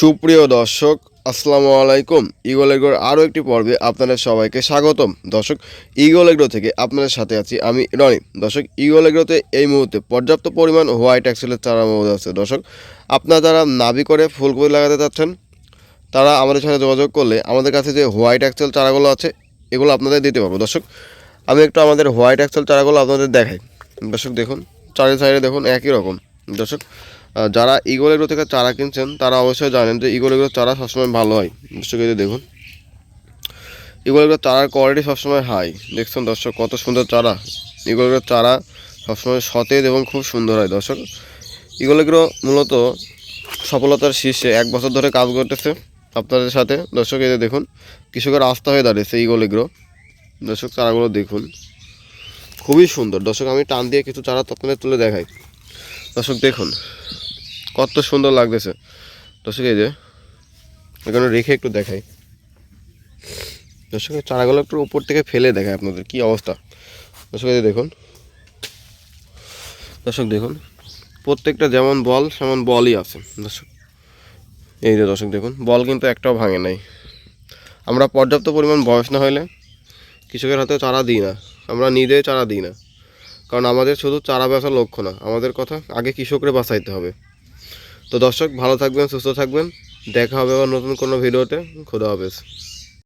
সুপ্রিয় দর্শক, আসসালামু আলাইকুম। ইগল এগ্রোর আরও একটি পর্বে আপনাদের সবাইকে স্বাগতম। দর্শক ইগল এগ্রো থেকে আপনাদের সাথে আছি আমি রনি। দর্শক ইগল এগ্রোতে এই মুহূর্তে পর্যাপ্ত পরিমাণ হোয়াইট অ্যাক্সেলের চারা মজুদ আছে। দর্শক, আপনারা যারা নাবি করে ফুলকপি লাগাতে চাচ্ছেন, তারা আমাদের সাথে যোগাযোগ করলে আমাদের কাছে যে হোয়াইট অ্যাক্সেল চারাগুলো আছে, এগুলো আপনাদের দিতে পারব। দর্শক, আমি একটু আমাদের হোয়াইট অ্যাক্সেল চারাগুলো আপনাদের দেখাই। দর্শক, দেখুন, চারি সাইডে দেখুন, একই রকম। দর্শক যারা ইগল এগ্রো থেকে চারা কিনছেন, তারা অবশ্যই জানেন যে ইগল এগ্রো চারা সবসময় ভালো হয়। দর্শক, এই যে দেখুন। ইগল এগ্রো চারার কোয়ালিটি সবসময় হাই দেখছেন দর্শক, কত সুন্দর চারা। ইগল এগ্রো চারা সবসময় সতেজ এবং খুব সুন্দর হয় দর্শক। ইগল এগ্রো মূলত সফলতার শীর্ষে এক বছর ধরে কাজ করতেছে আপনাদের সাথে। দর্শক যে দেখুন, কৃষকের আস্থা হয়ে দাঁড়িয়েছে ইগল এগ্রো দর্শক, চারাগুলো দেখুন। খুবই সুন্দর। দর্শক, আমি টান দিয়ে কিছু চারা আপনাদের তুলে দেখাই। দর্শক, দেখুন। কত সুন্দর লাগতেছে। দর্শক, এই যে, এখানে রেখে একটু দেখাই। দর্শক চারাগুলো একটু উপর থেকে ফেলে দেখায় আপনাদের কি অবস্থা। দর্শক, এই দেখুন। দর্শক, দেখুন, প্রত্যেকটা যেমন বল, সেমন বলই আছে। দর্শক, এই যে দর্শক, দেখুন, বল কিন্তু একটাও ভাঙে নাই। আমরা পর্যাপ্ত পরিমাণ বয়স না হলে কৃষকের হাতে চারা দিই না। আমরা নিজে চারা দিই না। কারণ আমাদের শুধু চারা বেচার লক্ষ্য না। আমাদের কথা আগে কৃষকরে বাঁচাইতে হবে। তো দর্শক ভালো থাকবেন সুস্থ থাকবেন। দেখা হবে আবার নতুন কোনো ভিডিওতে। খোদা হাফেজ।